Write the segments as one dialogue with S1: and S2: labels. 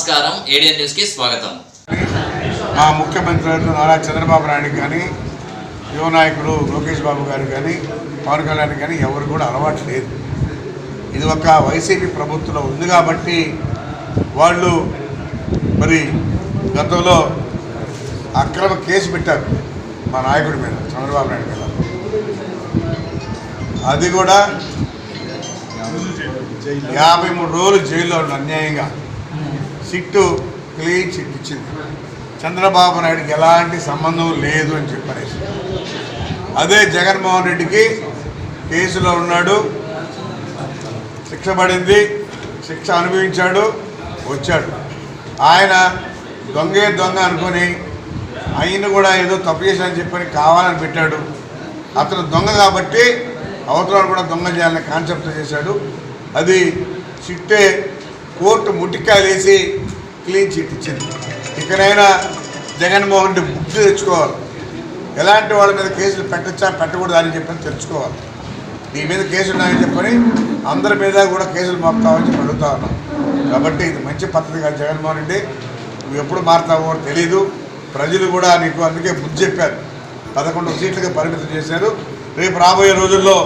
S1: నమస్కారం. ఏడియన్ న్యూస్కి స్వాగతం.
S2: మా ముఖ్యమంత్రి నారా చంద్రబాబు నాయుడు కానీ యువ నాయకుడు లోకేష్ బాబు గారు కానీ పవన్ కళ్యాణ్ కానీ ఎవరు కూడా అలవాటు లేదు. ఇది ఒక వైసీపీ ప్రభుత్వంలో ఉంది కాబట్టి వాళ్ళు మరి గతంలో అక్రమ కేసు పెట్టారు మా నాయకుడి మీద చంద్రబాబు నాయుడు మీద. అది కూడా యాభై మూడు రోజులు జైల్లో అన్యాయంగా. సిట్టు క్లీన్ చిట్ ఇచ్చింది. చంద్రబాబు నాయుడుకి ఎలాంటి సంబంధం లేదు అని చెప్పనేసి. అదే జగన్మోహన్ రెడ్డికి కేసులో ఉన్నాడు శిక్ష పడింది శిక్ష అనుభవించాడు వచ్చాడు. ఆయన దొంగే దొంగ అనుకొని ఆయన కూడా ఏదో తప్పు చేశానని చెప్పని కావాలని పెట్టాడు. అతను దొంగ కాబట్టి అవతల కూడా దొంగ చేయాలనే కాన్సెప్ట్ చేశాడు. అది చిట్టే కోర్టు ముట్టికాయలేసి క్లీన్ చిట్ ఇచ్చింది. ఇకనైనా జగన్మోహన్ రెడ్డి బుద్ధి తెచ్చుకోవాలి. ఎలాంటి వాళ్ళ మీద కేసులు పెట్టచ్చా పెట్టకూడదు అని చెప్పని తెలుసుకోవాలి. నీ మీద కేసులు ఉన్నాయని చెప్పని అందరి మీద కూడా కేసులు మోపుతామని చెప్పి అడుగుతా ఉన్నాం. కాబట్టి ఇది మంచి పద్ధతి కాదు జగన్మోహన్ రెడ్డి. నువ్వు ఎప్పుడు మారుతావో తెలియదు ప్రజలు కూడా నీకు అందుకే బుద్ధి చెప్పారు. పదకొండు సీట్లుగా పరిమితం చేశారు. రేపు రాబోయే రోజుల్లో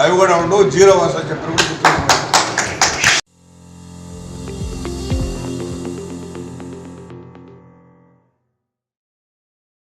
S2: అవి కూడా ఉండవు జీరో వస్తా చెప్పారు